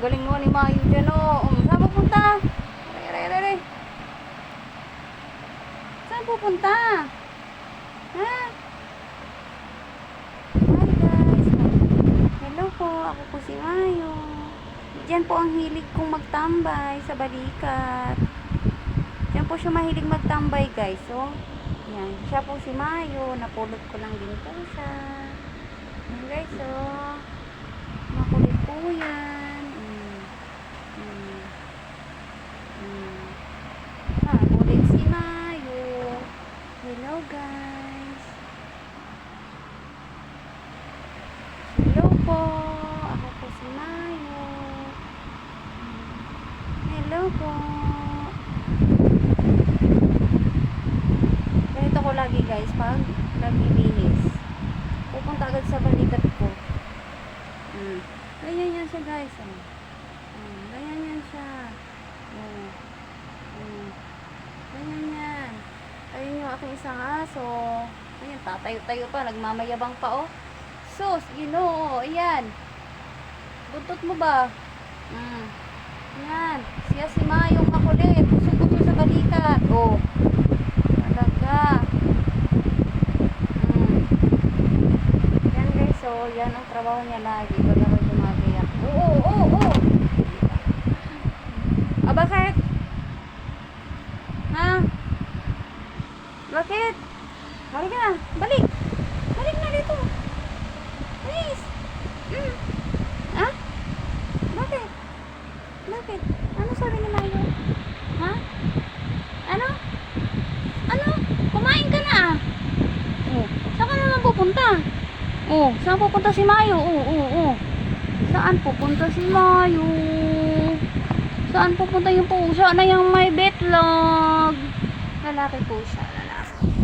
Galing mo ni Mayo dyan, oh. Um, saan pupunta? Aray, aray, aray, aray. Saan pupunta? Ha? Hi, guys. Hello po. Ako po si Mayo. Diyan po ang hilig kong magtambay sa balikat. Diyan po siya mahilig magtambay, guys. So, yan. Siya po si Mayo. Napulot ko lang din po siya. Yan, guys. So, makulit po yan. Guys. Hello po. Ako po si Mayo. Hello po. Ganito ko lagi guys pag naglilinis. Pupunta agad sa balikat ko. Mm. Ganyan yan siya guys. Oh. Mm. Ganyan yan siya. Mm. Mm. Ganyan yan. Ayun yung aking isang aso. Ayan, tatayo-tayo pa. Nagmamayabang pa oh. Sus, ginoo. Ayan. Buntot mo ba? Mm. Yan. Siya si Mayong makulit. Puso-puso sa balikat. Oh. Talaga. Mm. Yan guys. So, yan ang trabaho niya lagi. Pag ako'y gumagayak. Oo, oo, oo. Ah, bakit? Ha? Bakit? Balik na. Balik. Balik na dito. Please. Mm. Ha? Bakit? Bakit? Ano sabi ni Mayo? Ha? Ano? Ano? Kumain ka na ah. Oh, saan ka naman pupunta? Oh, saan pupunta si Mayo? Oh, oh, oh. Saan pupunta si Mayo? Saan pupunta yung pusa na yung may betlog? Lalaki po siya, lalaki.